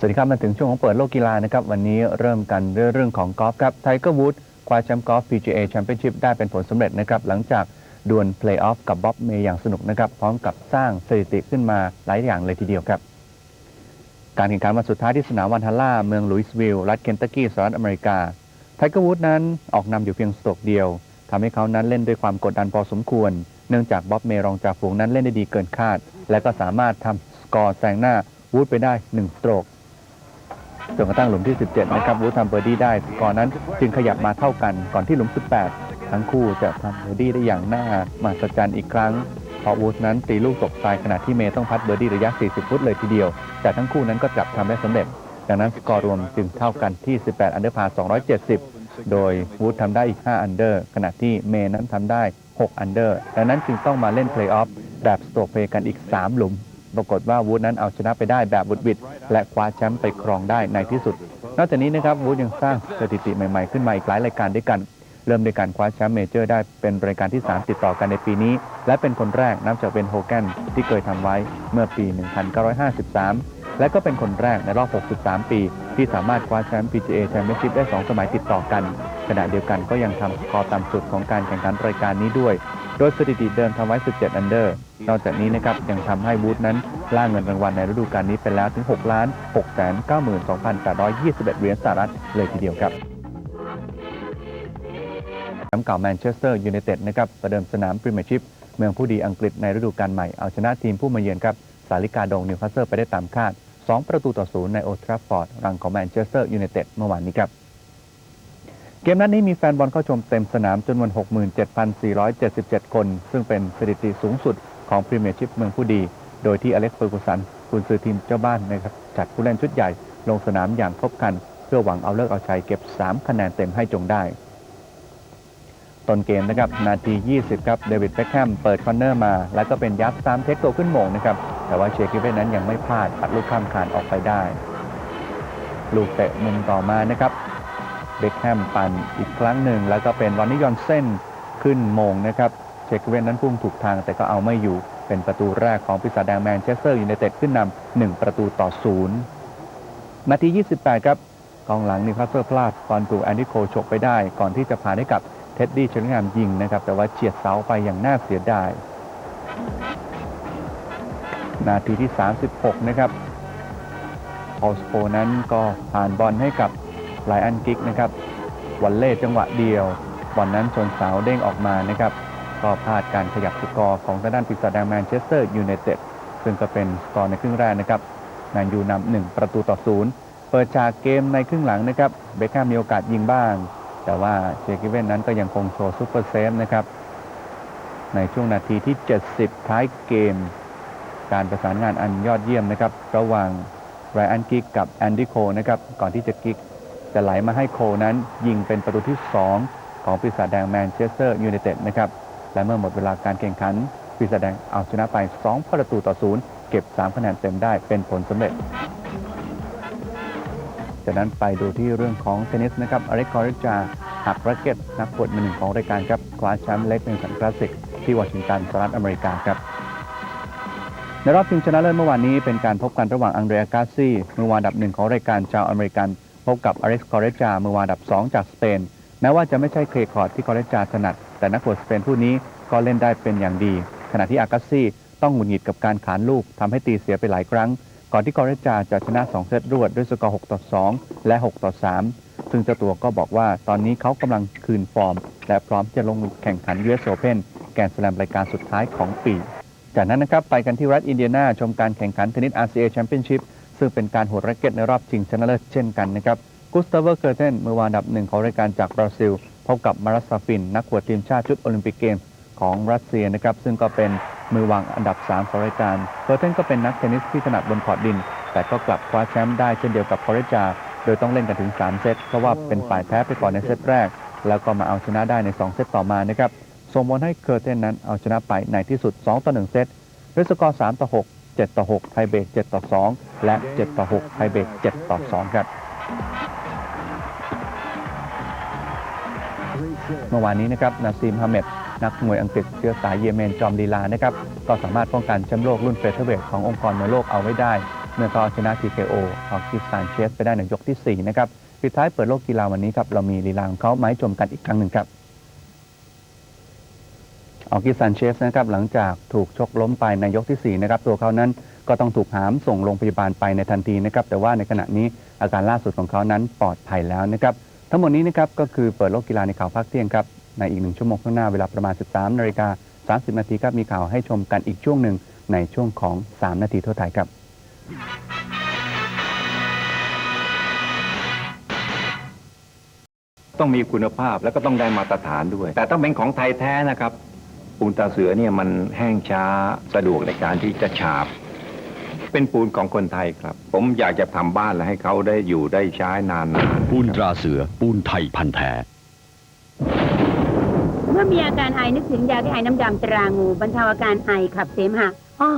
สวัสดีครับ มาถึงช่วงของเปิดโลกกีฬานะครับ วันนี้เริ่มกันด้วยเรื่องของกอล์ฟครับไทเกอร์วูดคว้าแชมป์กอล์ฟ PGA Championship ได้เป็นผลสำเร็จนะครับ หลังจากดวลเพลย์ออฟกับบ๊อบเมย์อย่างสนุกนะครับ พร้อมกับสร้างสถิติขึ้นมาหลายอย่างเลยทีเดียวครับ การแข่งขันวันสุดท้ายที่สนามวันทัลล่า เมืองลุยส์วิลล์รัฐเคนตักกี้สหรัฐอเมริกาไทเกอร์วูดนั้นออกนำอยู่เพียงสโตรกเดียวทำให้เขานั้นเล่นด้วยความกดดันพอสมควร เนื่องจากบ๊อบเมย์รองจากฝูงนั้นเล่นได้ดีเกินคาด และก็สามารถทำสกอร์แซงหน้าวูดไปได้1สโตรก จนกระทั่งหลุมที่ 17 นะครับวูดทำเบอร์ดี้ได้สกอร์นั้นจึงขยับมาเท่ากันก่อนที่หลุม 18 ทั้งคู่จะทำเบอร์ดี้ได้อย่างน่ามหัศจรรย์อีกครั้งเพราะวูดนั้นตีลูกตกทรายขณะที่เมย์ต้องพัดเบอร์ดี้ระยะ 40 ฟุตเลยทีเดียว แต่ทั้งคู่นั้นก็กลับทำได้สำเร็จ ดังนั้นสกอร์รวมจึงเท่ากันที่ 18 อันเดอร์พา270 โดยวูดทำได้อีก 5 อันเดอร์ ขณะที่เมย์นั้นทำได้ 6 อันเดอร์ ดังนั้นจึงต้องมาเล่นเพลย์ออฟแบบสโตรกเพลย์กันอีก 3 หลุม ปรากฏว่าวูดนั้นเอาชนะไปได้แบบบุดบิดและคว้าแชมป์ไปครองได้ในที่สุด นอกจากนี้นะครับวูดยังสร้างสถิติใหม่ๆขึ้นมาอีกหลายรายการด้วยกัน เริ่มในการคว้าแชมป์เมเจอร์ได้เป็นรายการที่ 3 ติดต่อกันในปีนี้ และเป็นคนแรกนับจากเป็นโฮแกนที่เคยทำไว้เมื่อปี 1953 และก็เป็นคนแรกในรอบ 63 ปี ที่สามารถคว้าแชมป์ PGA Championship ได้ 2 สมัยติดต่อกัน ขณะเดียวกันก็ยังทำสกอร์ต่ำสุดของการแข่งขันรายการนี้ด้วย โดยสถิติเดิมทำไว้ 17 อันเดอร์ นอกจากนี้นะครับยังทำให้วูดนั้นล่าเงินรางวัลในฤดูกาลนี้เป็นแล้วถึง 6 ล้าน6แสน92,821 เหรียญสหรัฐเลยทีเดียวครับแชมป์เก่าแมนเชสเตอร์ยูไนเต็ดนะครับประเดิมสนามพรีเมียร์ชิพเมืองผู้ดีอังกฤษในฤดูกาลใหม่เอาชนะทีมผู้มาเยือนครับสาลิกาดงนิวคาสเซิลไปได้ตามคาด 2 ประตูต่อศูนย์ในโอทราฟฟอร์ดรังของแมนเชสเตอร์ยูไนเต็ดเมื่อวานนี้ครับ เกมนัดนี้มีแฟนบอลเข้าชมเต็มสนามจำนวน 67,477 คน ซึ่งเป็นสถิติสูงสุดของพรีเมียร์ชิพเมืองผู้ดี โดยที่อเล็กซ์เฟอร์กูสันกุนซือทีมเจ้าบ้านนะครับจัดผู้เล่นชุดใหญ่ลงสนามอย่างครบครัน เพื่อหวังเอาเลิกเอาชัยเก็บ 3 คะแนนเต็มให้จงได้ต้นเกมนะครับนาที 20 ครับเดวิดเบคแฮมเปิดคอนเนอร์มา แล้วก็เป็นยับซ้ำเทคตัวขึ้นโมงนะครับ แต่ว่าเชคิเวนนั้นยังไม่พลาดปัดลูกข้ามคานออกไปได้ ลูกเตะมุมต่อมานะครับ เบคแฮมปั่นอีกครั้งหนึ่ง แล้วก็เป็นรอนนี่ยอนเส้นขึ้นมงนะครับเชคเวนนั้นพุ่งถูกทางแต่ก็เอาไม่อยู่เป็นประตูแรกของปีศาจแดงแมนเชสเตอร์ยูไนเต็ดขึ้นนำหนึ่งประตูต่อศูนย์นาที 28 ครับกองหลังนิวคาสเซิลพลาดบอลถูกแอนดี้โคลฉกไปได้ ก่อนที่จะผ่านให้กับเท็ดดี้เชลงามยิงนะครับ แต่ว่าเฉียดเสาไปอย่างน่าเสียดาย นาทีที่ 36 นะครับพอสโปนั้นก็ผ่านบอลให้กับ ไลอันกิกนะครับวันเล่จังหวะเดียวบอลนั้นชนเสาเด้งออกมานะครับก็พลาดการขยับสกอร์ของทางด้านปีศาจแดงแมนเชสเตอร์ยูไนเต็ดซึ่งก็เป็นสกอร์ในครึ่งแรกนะครับแมนยูนำหนึ่งประตูต่อศูนย์เปิดฉากเกมในครึ่งหลังนะครับเบคแฮมมีโอกาสยิงบ้าง แต่ว่าเจคิเว่นนั้นก็ยังคงโชว์ซูเปอร์เซฟนะครับในช่วงนาทีที่ 70 ท้ายเกม การประสานงานอันยอดเยี่ยมนะครับ ระหว่างไรอันกิกกับแอนดี้โคนะครับ ก่อนที่จะกิก จะไหลมาให้โคนั้นยิงเป็นประตูที่ 2 ของปีศาจแดงแมนเชสเตอร์ยูไนเต็ดนะครับและเมื่อหมดเวลาการแข่งขันปีศาจแดงเอาชนะไป 2 ประตูต่อศูนย์เก็บ 3 คะแนนเต็มได้เป็นผลสำเร็จ จากนั้นไปดูที่เรื่องของเทนนิสนะครับอเล็กคอริจาหักแร็กเก็ตนักขวดมือหนึ่งของรายการครับคว้าแชมป์เล็กเป็นสันคลาสสิกที่วอชิงตันสหรัฐอเมริกาครับในรอบชิงชนะเลิศเมื่อวานนี้เป็นการพบกันระหว่างอังเดรียกาซี่มือวานดับหนึ่งของรายการชาวอเมริกัน พบกับอเล็กซ์คอเรจามือวางอันดับ 2 จากสเปน แม้ว่าจะไม่ใช่เคลคอร์ดที่คอเรจาถนัด แต่นักขวดสเปนผู้นี้ก็เล่นได้เป็นอย่างดี ขณะที่อากาซี่ต้องหงุดหงิดกับการขานลูกทำให้ตีเสียไปหลายครั้ง ก่อนที่คอเรจาจะชนะ 2 เซตรวดด้วยสกอร์ 6 ต่อ 2 และ 6 ต่อ 3 ซึ่งเจ้าตัวก็บอกว่าตอนนี้เขากำลังคืนฟอร์ม และพร้อมจะลงแข่งขัน US Open แกรนด์สแลมรายการสุดท้ายของปี จากนั้นนะครับไปกันที่รัฐอินเดียนาชมการแข่งขันเทนนิส RCA Championship ซึ่งเป็นการโหดแร็กเก็ตในรอบชิงชนะเลิศเช่นกันนะครับกุสตาเวอร์เกอร์เทนมือวางอันดับหนึ่งของรายการจากบราซิล พบกับมารัสซาฟิน นักขวดทีมชาติชุดโอลิมปิกเกมของรัสเซียนะครับซึ่งก็เป็นมือวางอันดับ 3 ของรายการเกอร์เทนก็เป็นนักเทนนิสที่ถนัดบนคอร์ตดิน แต่ก็กลับคว้าแชมป์ได้เช่นเดียวกับคอเรจา โดยต้องเล่นกันถึง 3 เซตเพราะว่าเป็นฝ่ายแพ้ไปก่อนในเซตแรก แล้วก็มาเอาชนะได้ใน 2 เซตต่อมานะครับส่งผลให้เคอร์เทนนั้นเอาชนะไปในที่สุด 2 ต่อ 1 เซตด้วยสกอร์ 3 ต่อ 6 7 ต่อ 6 ไทยเบรก7 ต่อ 2 และ 7 ต่อ 6 ไทยเบรก7 ต่อ 2 ครับ เมื่อวานนี้นะครับนาซีมฮาเมดนักมวยอังกฤษเชื้อสายเยเมนจอมลีลานะครับก็สามารถป้องกันแชมป์โลกรุ่นเฟเธอร์เวทขององค์กรมวยโลกเอาไว้ได้ เมื่อเขาเอาชนะ TKO ออกกิสซานเชสไปได้ในยกทีสี่ 4 นะครับปิดท้ายเปิดโลกกีฬาวันนี้ครับเรามีลีลาของเขามาให้ชมกันอีกครั้งหนึ่งครับ ออกกิซันเชฟนะครับหลังจากถูกชกล้มไปในยกที่ 4 นะครับ ตัวเขานั้นก็ต้องถูกหามส่งโรงพยาบาลไปในทันทีนะครับ แต่ว่าในขณะนี้อาการล่าสุดของเขานั้นปลอดภัยแล้วนะครับ ทั้งหมดนี้นะครับก็คือเปิดโลกกีฬาในข่าวภาคเที่ยงครับ ในอีกหนึ่งชั่วโมงข้างหน้าเวลาประมาณ 13นาฬิกา30นาทีครับมีข่าวให้ชมกันอีกช่วงหนึ่งในช่วงของ 3 นาทีทั่วไทยครับต้องมีคุณภาพแล้วก็ต้องได้มาตรฐานด้วย แต่ต้องเป็นของไทยแท้นะครับ ปูนตาเสือเนี่ยมันแห้งช้าสะดวกในการที่จะฉาบ เป็นปูนของคนไทยครับ ผมอยากจะทำบ้านและให้เขาได้อยู่ได้ใช้นานๆปูนตราเสือปูนไทยพันธุ์แท้ เมื่อมีอาการไอนึกถึงยาแก้ไอน้ำดำตรางูบรรเทาอาการไอขับเสมหะอ้อ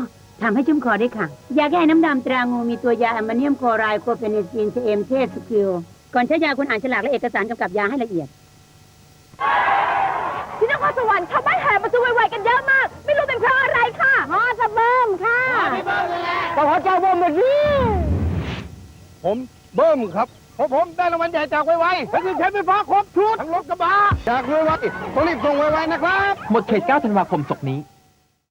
ทำให้ชุ่มคอได้ค่ะ ยาแก้ไอน้ำดำตรางูมีตัวยาแอมโมเนียมคลอไรด์โคเฟนิซินเอมเทสสกิลก่อนใช้ยาคุณอ่านฉลากและเอกสารกำกับยาให้ละเอียด ขอเจ้าเบิ้มเลยสิผมเบิ้มครับเพราะผมได้รางวัลใหญ่จากไวๆเป็นสินใช้ไฟฟ้าครบชุดทั้งรถกระบะจากไวไวต้องรีบส่งไวไวนะครับ หมดเขต9ธันวาคมศกนี้